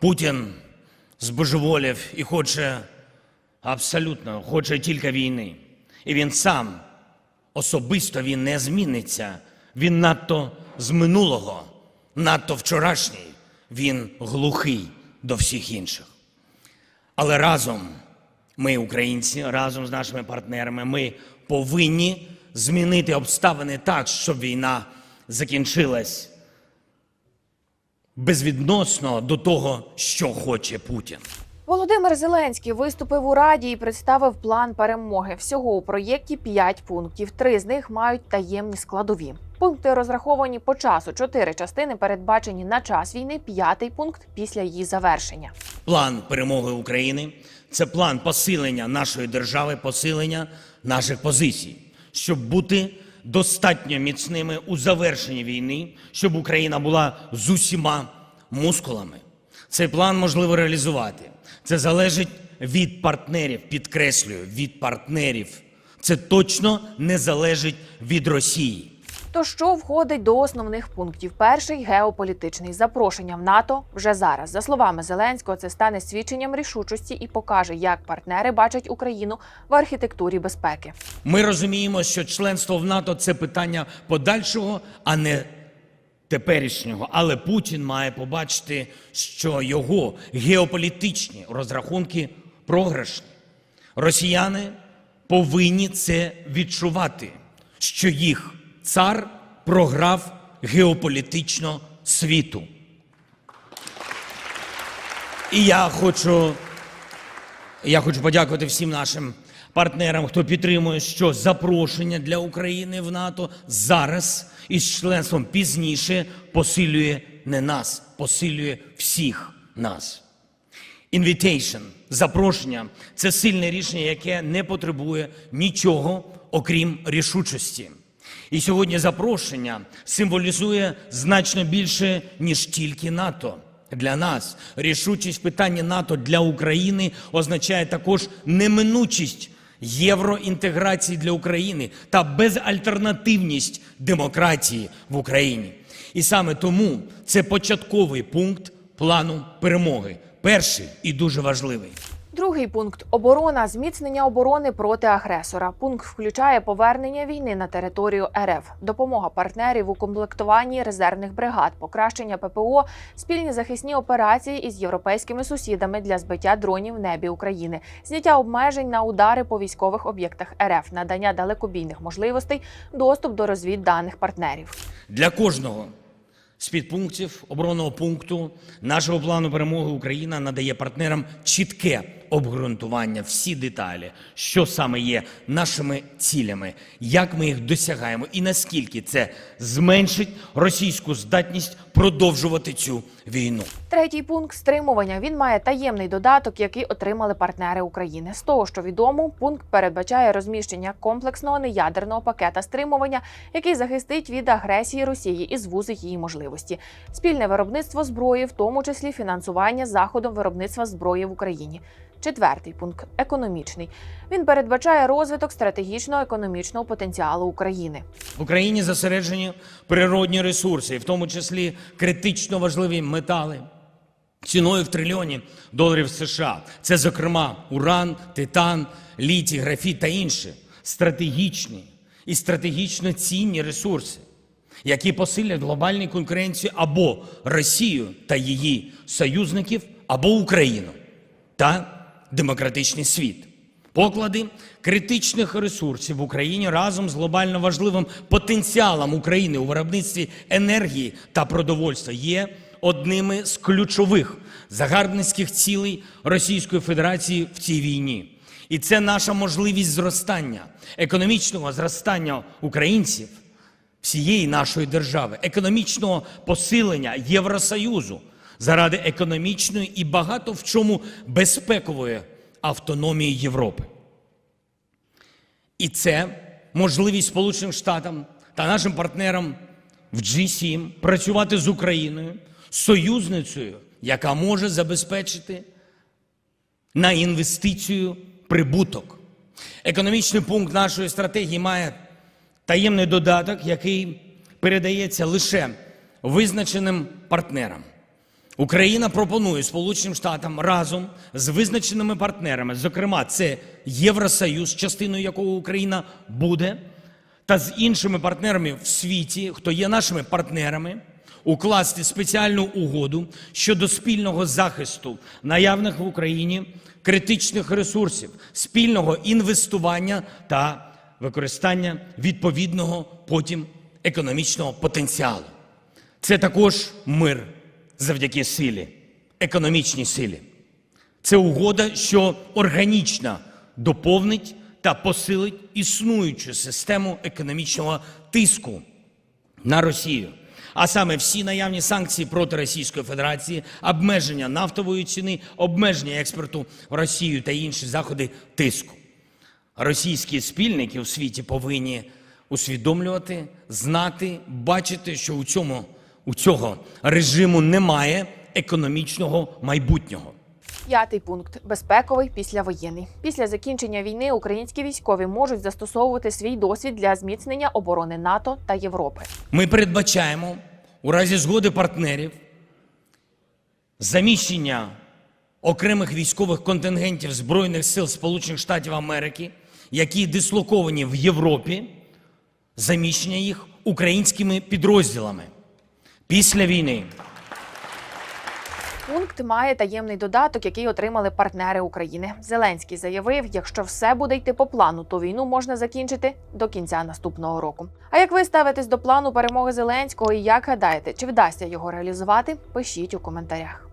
Путін збожеволів і хоче абсолютно хоче тільки війни. І він сам особисто він не зміниться. Він надто з минулого, надто вчорашній. Він глухий до всіх інших. Але разом ми, українці, разом з нашими партнерами, ми повинні змінити обставини так, щоб війна закінчилась безвідносно до того, що хоче Путін. Володимир Зеленський виступив у Раді і представив план перемоги. Всього у проєкті 5 пунктів. Три з них мають таємні складові. Пункти розраховані по часу. Чотири частини передбачені на час війни. П'ятий пункт після її завершення. План перемоги України це план посилення нашої держави, посилення наших позицій, щоб бути достатньо міцними у завершенні війни, щоб Україна була з усіма мускулами. Цей план можливо реалізувати. Це залежить від партнерів, підкреслюю, від партнерів. Це точно не залежить від Росії. То що входить до основних пунктів? Перший геополітичний запрошення в НАТО вже зараз. За словами Зеленського, це стане свідченням рішучості і покаже, як партнери бачать Україну в архітектурі безпеки. Ми розуміємо, що членство в НАТО це питання подальшого, а не теперішнього. Але Путін має побачити, що його геополітичні розрахунки програшні. Росіяни повинні це відчувати, що їх цар програв геополітично світу. І я хочу я хочу подякувати всім нашим партнерам, хто підтримує, що запрошення для України в НАТО зараз із членством пізніше посилює не нас, посилює всіх нас. Invitation, запрошення це сильне рішення, яке не потребує нічого, окрім рішучості. І сьогодні запрошення символізує значно більше, ніж тільки НАТО. Для нас рішучість питання НАТО для України означає також неминучість євроінтеграції для України та безальтернативність демократії в Україні. І саме тому це початковий пункт плану перемоги. Перший і дуже важливий. Другий пункт. Оборона, зміцнення оборони проти агресора. Пункт включає повернення війни на територію РФ, допомога партнерів у комплектуванні резервних бригад, покращення ППО, спільні захисні операції із європейськими сусідами для збиття дронів в небі України, зняття обмежень на удари по військових об'єктах РФ, надання далекобійних можливостей, доступ до розвідданих партнерів. Для кожного з підпунктів оборонного пункту нашого плану перемоги Україна надає партнерам чітке обґрунтування, всі деталі, що саме є нашими цілями, як ми їх досягаємо, і наскільки це зменшить російську здатність продовжувати цю війну. Третій пункт стримування. Він має таємний додаток, який отримали партнери України. З того, що відомо, пункт передбачає розміщення комплексного неядерного пакета стримування, який захистить від агресії Росії і звузить її можливості. Спільне виробництво зброї, в тому числі фінансування заходом виробництва зброї в Україні. Четвертий пункт економічний. Він передбачає розвиток стратегічного економічного потенціалу України. В Україні зосереджені природні ресурси, в тому числі критично важливі метали. Ціною в трильйоні доларів США. Це, зокрема, уран, титан, літій, графіт та інші стратегічні і стратегічно цінні ресурси, які посилять глобальну конкуренцію або Росію та її союзників, або Україну та демократичний світ. Поклади критичних ресурсів в Україні разом з глобально важливим потенціалом України у виробництві енергії та продовольства є одними з ключових загарбницьких цілей Російської Федерації в цій війні. І це наша можливість зростання, економічного зростання українців, всієї нашої держави, економічного посилення Євросоюзу заради економічної і багато в чому безпекової автономії Європи. І це можливість Сполученим Штатам та нашим партнерам в G7 працювати з Україною, союзницею, яка може забезпечити на інвестицію прибуток. Економічний пункт нашої стратегії має таємний додаток, який передається лише визначеним партнерам. Україна пропонує Сполученим Штатам разом з визначеними партнерами, зокрема, це Євросоюз, частиною якого Україна буде, та з іншими партнерами в світі, хто є нашими партнерами, укласти спеціальну угоду щодо спільного захисту наявних в Україні критичних ресурсів, спільного інвестування та використання відповідного потім економічного потенціалу. Це також мир завдяки силі, економічній силі. Це угода, що органічно доповнить та посилить існуючу систему економічного тиску на Росію. А саме всі наявні санкції проти Російської Федерації, обмеження нафтової ціни, обмеження експорту в Росію та інші заходи тиску. Російські спільники у світі повинні усвідомлювати, знати, бачити, що у цьому у цього режиму немає економічного майбутнього. П'ятий пункт безпековий післявоєнний. Після закінчення війни українські військові можуть застосовувати свій досвід для зміцнення оборони НАТО та Європи. Ми передбачаємо у разі згоди партнерів заміщення окремих військових контингентів Збройних сил Сполучених Штатів Америки, які дислоковані в Європі, заміщення їх українськими підрозділами після війни. Пункт має таємний додаток, який отримали партнери України. Зеленський заявив, якщо все буде йти по плану, то війну можна закінчити до кінця наступного року. А як ви ставитесь до плану перемоги Зеленського і як гадаєте, чи вдасться його реалізувати? Пишіть у коментарях.